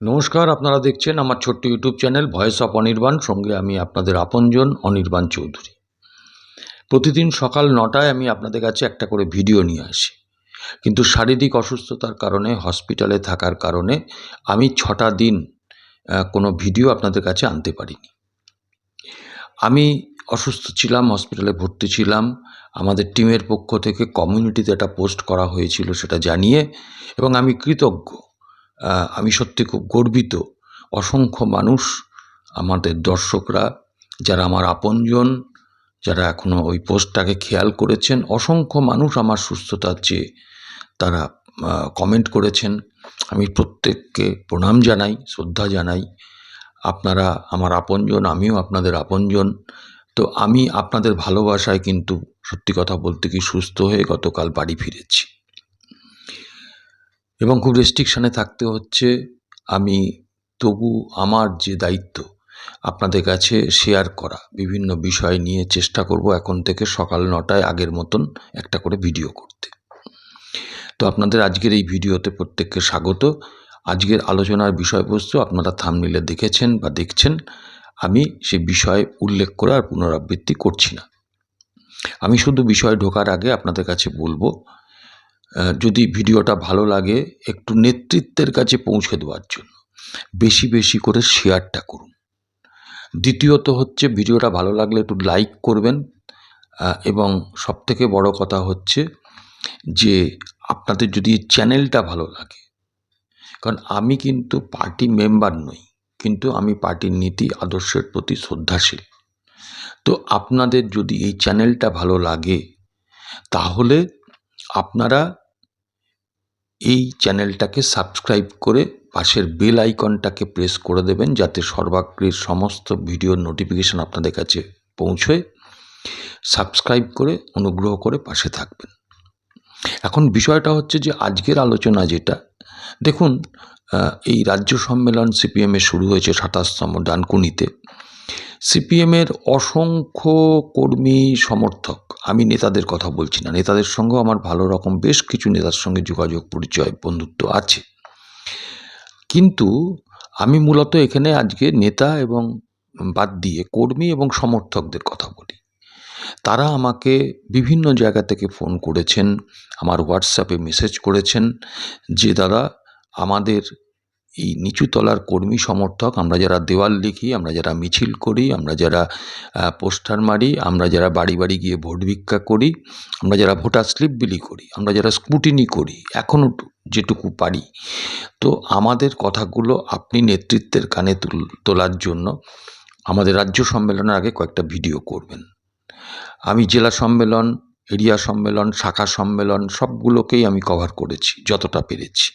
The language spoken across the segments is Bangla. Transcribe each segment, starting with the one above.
নমস্কার, আপনারা দেখছেন আমার ছোট্ট YouTube channel voice of Anirban. সঙ্গে আমি আপনাদের আপনজন, অনির্বাণ চৌধুরী। প্রতিদিন সকাল নটায় আমি আপনাদের কাছে একটা করে ভিডিও নিয়ে আসি। কিন্তু শারীরিক অসুস্থতার কারণে, হসপিটালে থাকার কারণে আমি ছটা দিন কোনো ভিডিও আপনাদের কাছে আনতে পারিনি। আমি অসুস্থ ছিলাম, হসপিটালে ভর্তি ছিলাম। আমাদের টিমের পক্ষ থেকে কমিউনিটিতে একটা পোস্ট করা হয়েছিল সেটা জানিয়ে এবং আমি কৃতজ্ঞ। আমি সত্যি খুব গর্বিত। অসংখ্য মানুষ আমাদের দর্শকরা, যারা আমার আপনজন, যারা এখনও ওই পোস্টটাকে খেয়াল করেছেন, অসংখ্য মানুষ আমার সুস্থতার চেয়ে তারা কমেন্ট করেছেন। আমি প্রত্যেককে প্রণাম জানাই, শ্রদ্ধা জানাই। আপনারা আমার আপনজন, আমিও আপনাদের আপনজন। তো আমি আপনাদের ভালোবাসায় কিন্তু সত্যি কথা বলতে কি সুস্থ হয়ে গতকাল বাড়ি ফিরেছি। এবং খুব রেস্ট্রিকশানে থাকতে হচ্ছে। আমি, তবু আমার যে দায়িত্ব, আপনাদের কাছে শেয়ার করা, বিভিন্ন বিষয় নিয়ে চেষ্টা করব এখন থেকে সকাল নটায় আগের মতন একটা করে ভিডিও করতে। তো আপনাদের আজকের এই ভিডিওতে প্রত্যেককে স্বাগত। আজকের আলোচনার বিষয়বস্তু আপনারা থামনিলে দেখেছেন বা দেখছেন। আমি সে বিষয়ে উল্লেখ করে আর পুনরাবৃত্তি করছি না। আমি শুধু বিষয় ঢোকার আগে আপনাদের কাছে বলব যদি ভিডিওটা ভালো লাগে, একটু নেতৃত্বের কাছে পৌঁছে দেওয়ার জন্য বেশি বেশি করে শেয়ারটা করুন। দ্বিতীয়ত হচ্ছে, ভিডিওটা ভালো লাগলে একটু লাইক করবেন এবং সবথেকে বড় কথা হচ্ছে যে, আপনাদের যদি চ্যানেলটা ভালো লাগে, কারণ আমি কিন্তু পার্টি মেম্বার নই, কিন্তু আমি পার্টির নীতি, আদর্শের প্রতি শ্রদ্ধাশীল। তো আপনাদের যদি এই চ্যানেলটা ভালো লাগে, তাহলে আপনারা এই চ্যানেলটাকে সাবস্ক্রাইব করে পাশের বেল আইকনটাকে প্রেস করে দেবেন যাতে সর্বাগ্রের সমস্ত ভিডিওর নোটিফিকেশান আপনাদের কাছে পৌঁছয় সাবস্ক্রাইব করে, অনুগ্রহ করে পাশে থাকবেন। এখন বিষয়টা হচ্ছে যে আজকের আলোচনা যেটা, দেখুন এই রাজ্য সম্মেলন সিপিএমে শুরু হয়েছে সাতাশতম ডানকুনিতে। সিপিএমের অসংখ্য কর্মী সমর্থক। আমি নেতাদের কথা বলছি না। নেতাদের সঙ্গেও আমার ভালো রকম বেশ কিছু নেতার সঙ্গে যোগাযোগ, পরিচয়, বন্ধুত্ব আছে। কিন্তু আমি মূলত এখানে আজকে নেতা এবং বাদ দিয়ে কর্মী এবং সমর্থকদের কথা বলি। তারা আমাকে বিভিন্ন জায়গা থেকে ফোন করেছেন, আমার হোয়াটসঅ্যাপে মেসেজ করেছেন যে, দাদা, আমাদের এই নিচুতলার কর্মী সমর্থক, আমরা যারা দেওয়াল লিখি, আমরা যারা মিছিল করি, আমরা যারা পোস্টার মারি, আমরা যারা বাড়ি বাড়ি গিয়ে ভোট ভিক্ষা করি, আমরা যারা ভোটার স্লিপ বিলি করি, আমরা যারা স্কুটিনি করি এখনও যেটুকু পারি। তো আমাদের কথাগুলো আপনি নেতৃত্বের কানে তোলার জন্য আমাদের রাজ্য সম্মেলনের আগে কয়েকটা ভিডিও করবেন। আমি জেলা সম্মেলন, এরিয়া সম্মেলন, শাখা সম্মেলন, সবগুলোকেই আমি কভার করেছি, যতটা পেরেছি।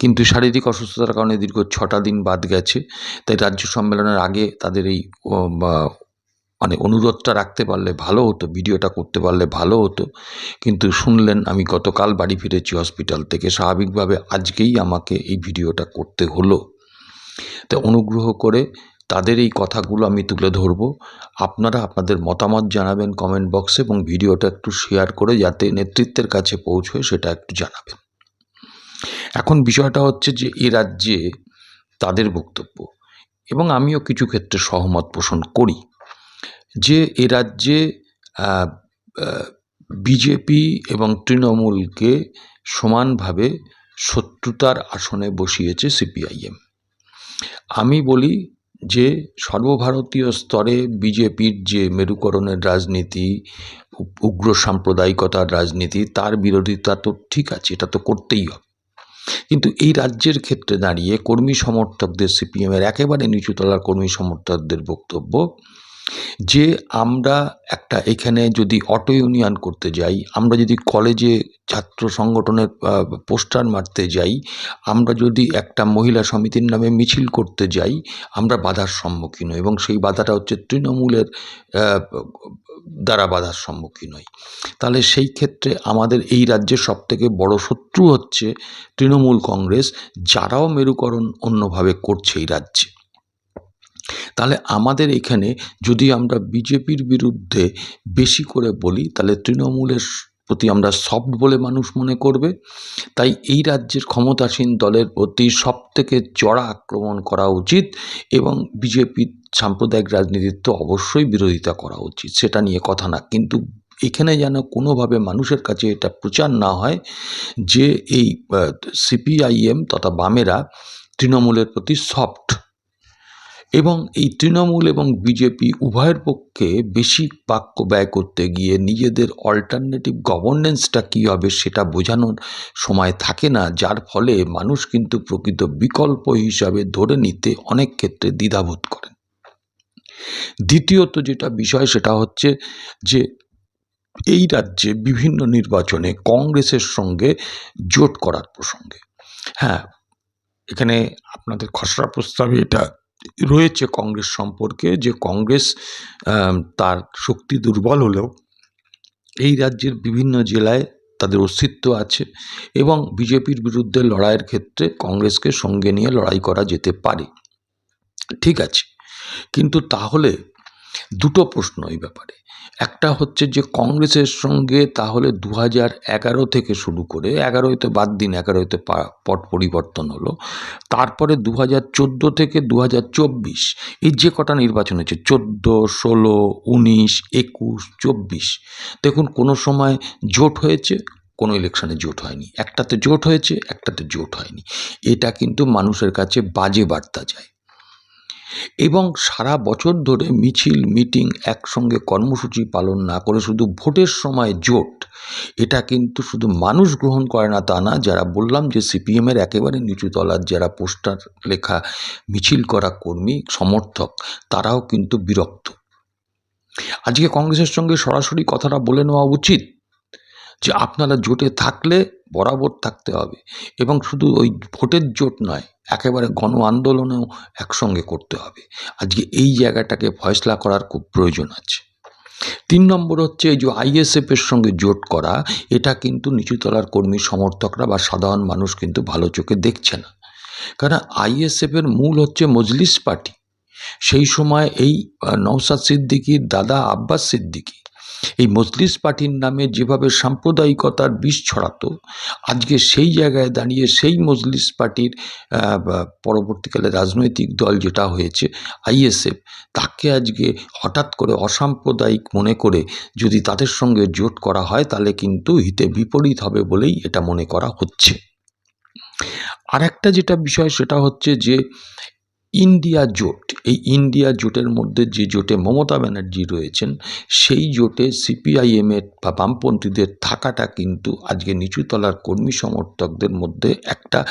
কিন্তু শারীরিক অসুস্থতার কারণে দীর্ঘ ছটা দিন বাদ গেছে। তাই রাজ্য সম্মেলনের আগে তাদের এই মানে অনুরোধটা রাখতে পারলে ভালো হতো, ভিডিওটা করতে পারলে ভালো হতো। কিন্তু শুনলেন, আমি গতকাল বাড়ি ফিরেছি হসপিটাল থেকে, স্বাভাবিকভাবে আজকেই আমাকে এই ভিডিওটা করতে হলো। তো অনুগ্রহ করে তাদের এই কথাগুলো আমি তুলে ধরবো। আপনারা আপনাদের মতামত জানাবেন কমেন্ট বক্সে এবং ভিডিওটা একটু শেয়ার করে যাতে নেতৃত্বের কাছে পৌঁছয় সেটা একটু জানাবেন। এখন বিষয়টা হচ্ছে যে এ রাজ্যে তাদের বক্তব্য এবং আমিও কিছু ক্ষেত্রে সহমত পোষণ করি যে এ রাজ্যে বিজেপি এবং তৃণমূলকে সমানভাবে শত্রুতার আসনে বসিয়েছে সিপিআইএম। আমি বলি যে সর্বভারতীয় স্তরে বিজেপির যে মেরুকরণের রাজনীতি, উগ্র সাম্প্রদায়িকতার রাজনীতি, তার বিরোধিতা তো ঠিক আছে, এটা তো করতেই হবে। কিন্তু এই রাজ্যের ক্ষেত্রে দাঁড়িয়ে কর্মী সমর্থকদের সিপিএমের একেবারে নিচুতলার কর্মী সমর্থকদের বক্তব্য যে আমরা একটা এখানে যদি অটো ইউনিয়ন করতে যাই, আমরা যদি কলেজে ছাত্র সংগঠনের পোস্টার মারতে যাই, আমরা যদি একটা মহিলা সমিতির নামে মিছিল করতে যাই, আমরা বাধার সম্মুখীন হই এবং সেই বাধাটা হচ্ছে তৃণমূলের দ্বারা বাধার সম্মুখীন হই। তাহলে সেই ক্ষেত্রে আমাদের এই রাজ্যের সবথেকে বড় শত্রু হচ্ছে তৃণমূল কংগ্রেস, যারাও মেরুকরণ অন্যভাবে করছে এই রাজ্যে। তাহলে আমাদের এখানে যদি আমরা বিজেপির বিরুদ্ধে বেশি করে বলি, তাহলে তৃণমূলের প্রতি আমরা সফট বলে মানুষ মনে করবে। তাই এই রাজ্যের ক্ষমতাসীন দলের প্রতি সব থেকে চড়া আক্রমণ করা উচিত এবং বিজেপির সাম্প্রদায়িক রাজনীতির তো অবশ্যই বিরোধিতা করা উচিত, সেটা নিয়ে কথা না। কিন্তু এখানে যেন কোনোভাবে মানুষের কাছে এটা প্রচার না হয় যে এই সিপিআইএম তথা বামেরা তৃণমূলের প্রতি সফট এবং এই তৃণমূল এবং বিজেপি উভয়ের পক্ষে বেশি বাক্য ব্যয় করতে গিয়ে নিজেদের অল্টারনেটিভ গভর্নেন্সটা কী হবে সেটা বোঝানোর সময় থাকে না, যার ফলে মানুষ কিন্তু প্রকৃত বিকল্প হিসাবে ধরে নিতে অনেক ক্ষেত্রে দ্বিধাবোধ করেন। দ্বিতীয়ত যেটা বিষয় সেটা হচ্ছে যে এই রাজ্যে বিভিন্ন নির্বাচনে কংগ্রেসের সঙ্গে জোট করার প্রসঙ্গে। হ্যাঁ এখানে আপনাদের খসড়া প্রস্তাবে এটা রয়েছে কংগ্রেস সম্পর্কে, যে কংগ্রেস তার শক্তি দুর্বল হলেও এই রাজ্যের বিভিন্ন জেলায় তাদের অস্তিত্ব আছে এবং বিজেপির বিরুদ্ধে লড়াইয়ের ক্ষেত্রে কংগ্রেসকে সঙ্গে নিয়ে লড়াই করা যেতে পারে। ঠিক আছে। কিন্তু তাহলে দুটো প্রশ্ন এই ব্যাপারে। একটা হচ্ছে যে কংগ্রেসের সঙ্গে তাহলে দু হাজার এগারো থেকে শুরু করে, এগারোয় তো বাদ দিন, এগারোয় তো পট পরিবর্তন হলো, তারপরে দু হাজার চোদ্দ থেকে দু হাজার চব্বিশ, এই যে কটা নির্বাচন হয়েছে, চোদ্দ, ষোলো, উনিশ, একুশ, চব্বিশ, দেখুন কোনো সময় জোট হয়েছে, কোনো ইলেকশনে জোট হয়নি। একটাতে জোট হয়েছে, একটাতে জোট হয়নি। এটা কিন্তু মানুষের কাছে বাজে বার্তা যায় এবং সারা বছর ধরে মিছিল, মিটিং একসঙ্গে কর্মসূচি পালন না করে শুধু ভোটের সময় জোট, এটা কিন্তু শুধু মানুষ গ্রহণ করে না তা না, যারা বললাম যে সিপিএমের একেবারে নিচু তলার যারা পোস্টার লেখা মিছিল করা কর্মী, সমর্থক, তারাও কিন্তু বিরক্ত। আজকে কংগ্রেসের সঙ্গে সরাসরি কথাটা বলে নেওয়া উচিত যে আপনারা জোটে থাকলে বরাবর থাকতে হবে এবং শুধু ওই ভোটের জোট নয়, একেবারে গণ আন্দোলনেও একসঙ্গে করতে হবে। আজকে এই জায়গাটাকে ফয়সলা করার খুব প্রয়োজন আছে। তিন নম্বর হচ্ছে এই যে আইএসএফের সঙ্গে জোট করা, এটা কিন্তু নিচুতলার কর্মী সমর্থকরা বা সাধারণ মানুষ কিন্তু ভালো চোখে দেখছে না। কারণ আইএসএফের মূল হচ্ছে মজলিস পার্টি। সেই সময় এই নওশাদ সিদ্দিকীর দাদা আব্বাস সিদ্দিকী এই মজলিস পার্টির নামে যেভাবে সাম্প্রদায়িকতার বিষ ছড়াতো, আজকে সেই জায়গায় দাঁড়িয়ে সেই মজলিস পার্টির পরবর্তীকালে রাজনৈতিক দল যেটা হয়েছে, আইএসএফ, তাকে আজকে হঠাৎ করে অসাম্প্রদায়িক মনে করে যদি তাদের সঙ্গে জোট করা হয় তাহলে কিন্তু হিতে বিপরীত হবে বলেই এটা মনে করা হচ্ছে। আর একটা যেটা বিষয় সেটা হচ্ছে যে ইন্ডিয়া জোট, এই ইন্ডিয়া জোটের মধ্যে যে জোটে মমতা ব্যানার্জি রয়েছেন, সেই জোটে সিপিআইএমের বা বামপন্থীদের থাকাটা কিন্তু আজকে নিচুতলার কর্মী সমর্থকদের মধ্যে একটা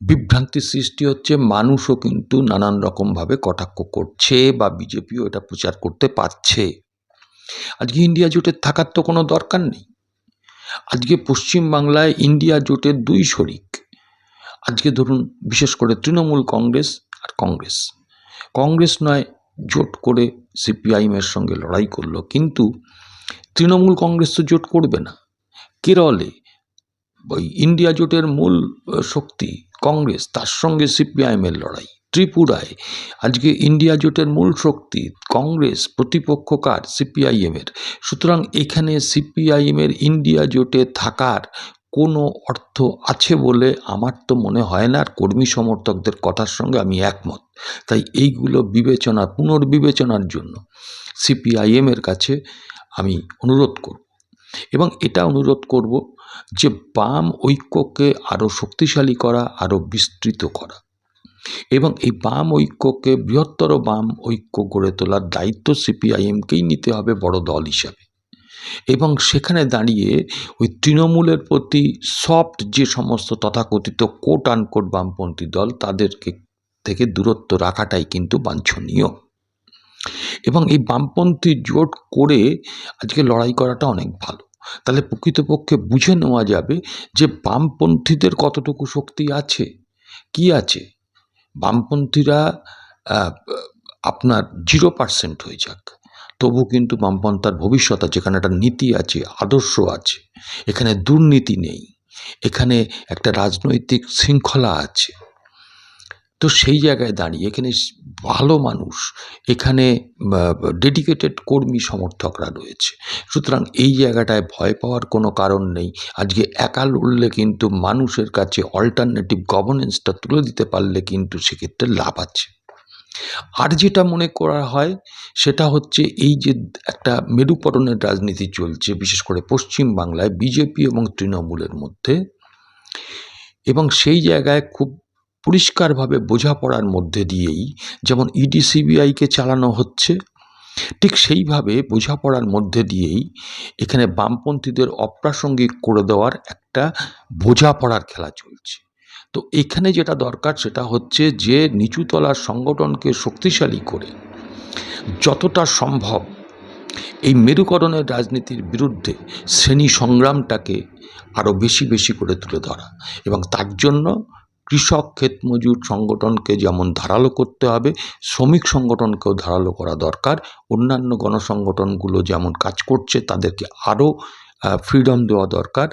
বিভ্রান্তি সৃষ্টি হচ্ছে। মানুষও কিন্তু নানান রকমভাবে কটাক্ষ করছে বা বিজেপিও এটা প্রচার করতে পারছে। আজকে ইন্ডিয়া জোটের থাকার তো কোনো দরকার নেই। আজকে পশ্চিমবাংলায় ইন্ডিয়া জোটের দুই শরিক। আজকে ধরুন, বিশেষ করে তৃণমূল কংগ্রেস আর কংগ্রেস। কংগ্রেস নয়, জোট করে সিপিআইএমের সঙ্গে লড়াই করল, কিন্তু তৃণমূল কংগ্রেস তো জোট করবে না। কেরলে ওই ইন্ডিয়া জোটের মূল শক্তি কংগ্রেস, তার সঙ্গে সিপিআইএমের লড়াই। ত্রিপুরায় আজকে ইন্ডিয়া জোটের মূল শক্তি কংগ্রেস প্রতিপক্ষকার সিপিআইএমের। সুতরাং এখানে সিপিআইএমের ইন্ডিয়া জোটে থাকার কোনো অর্থ আছে বলে আমার তো মনে হয় না, আর কর্মী সমর্থকদের কথার সঙ্গে আমি একমত। তাই এইগুলো বিবেচনা, পুনর্বিবেচনার জন্য সিপিআইএমের কাছে আমি অনুরোধ করব। এবং এটা অনুরোধ করব যে বাম ঐক্যকে আরও শক্তিশালী করা আরও বিস্তৃত করা। এবং এই বাম ঐক্যকে বৃহত্তর বাম ঐক্য গড়ে তোলার দায়িত্ব সিপিআইএমকেই নিতে হবে, বড় দল হিসাবে। এবং সেখানে দাঁড়িয়ে ওই তৃণমূলের প্রতি সফট যে সমস্ত তথাকথিত কোট আনকোট বামপন্থী দল তাদেরকে থেকে দূরত্ব রাখাটাই কিন্তু বাঞ্ছনীয়। এবং এই বামপন্থী জোট করে আজকে লড়াই করাটা অনেক ভালো। তাহলে প্রকৃতপক্ষে বুঝে নেওয়া যাবে যে বামপন্থীদের কতটুকু শক্তি আছে, কি আছে? বামপন্থীরা আপনার জিরো পার্সেন্ট হয়ে যাক। তবু কিন্তু বামপন্থার ভবিষ্যৎ আছে, এখানে একটা নীতি আছে, আদর্শ আছে, এখানে দুর্নীতি নেই, এখানে একটা রাজনৈতিক শৃঙ্খলা আছে। তো সেই জায়গায় দাঁড়িয়ে এখানে ভালো মানুষ, এখানে ডেডিকেটেড কর্মী সমর্থকরা রয়েছে। সুতরাং এই জায়গাটায় ভয় পাওয়ার কোনো কারণ নেই। আজকে একা লড়লে কিন্তু মানুষের কাছে অল্টারনেটিভ গভর্নেন্সটা তুলে দিতে পারলে কিন্তু সেক্ষেত্রে লাভ আছে। আর যেটা মনে করা হয়, সেটা হচ্ছে এই যে একটা মেরুকরণের রাজনীতি চলছে, বিশেষ করে পশ্চিম বাংলায় বিজেপি এবং তৃণমূলের মধ্যে। এবং সেই জায়গায় খুব পরিষ্কারভাবে বোঝাপড়ার মধ্যে দিয়েই যেমন ইডি সিবিআইকে চালানো হচ্ছে, ঠিক সেইভাবে বোঝাপড়ার মধ্যে দিয়েই এখানে বামপন্থীদের অপ্রাসঙ্গিক করে দেওয়ার একটা বোঝাপড়ার খেলা চলছে। তো এখানে যেটা দরকার সেটা হচ্ছে যে নিচুতলার সংগঠনকে শক্তিশালী করে যতটা সম্ভব এই মেরুকরণের রাজনীতির বিরুদ্ধে শ্রেণি সংগ্রামটাকে আরও বেশি বেশি করে তুলে ধরা এবং তার জন্য কৃষক ক্ষেতমজুর সংগঠনকে যেমন ধারালো করতে হবে, শ্রমিক সংগঠনকেও ধারালো করা দরকার। অন্যান্য গণসংগঠনগুলো যেমন কাজ করছে তাদেরকে আরও ফ্রিডম দেওয়া দরকার।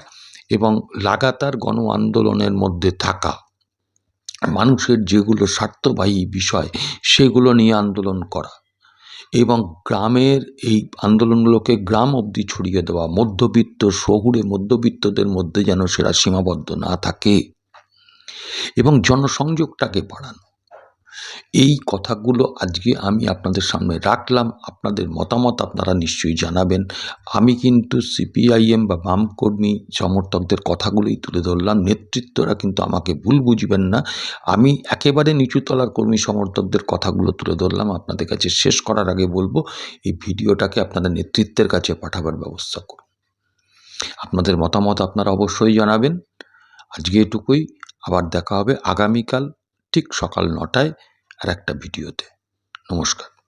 এবং লাগাতার গণ আন্দোলনের মধ্যে থাকা। মানুষের যেগুলো স্বার্থবাহী বিষয়, সেগুলো নিয়ে আন্দোলন করা এবং গ্রামের এই আন্দোলনগুলোকে গ্রাম অবধি ছড়িয়ে দেওয়া, মধ্যবিত্ত, শহুরে মধ্যবিত্তদের মধ্যে যেন সেরা সীমাবদ্ধ না থাকে এবং জনসংযোগটাকে বাড়ানো। এই কথাগুলো আজকে আমি আপনাদের সামনে রাখলাম। আপনাদের মতামত আপনারা নিশ্চয়ই জানাবেন। আমি কিন্তু সিপিআইএম বা বাম কর্মী সমর্থকদের কথাগুলোই তুলে ধরলাম। নেতৃত্বরা কিন্তু আমাকে ভুল বুঝবেন না। আমি একেবারে নিচুতলার কর্মী সমর্থকদের কথাগুলো তুলে ধরলাম। আপনাদের কাছে শেষ করার আগে বলব, এই ভিডিওটাকে আপনাদের নেতৃত্বের কাছে পাঠাবার ব্যবস্থা করুন। আপনাদের মতামত আপনারা অবশ্যই জানাবেন। আজকে এটুকুই। আবার দেখা হবে আগামীকাল ঠিক সকাল নটায় আর একটা ভিডিওতে। নমস্কার।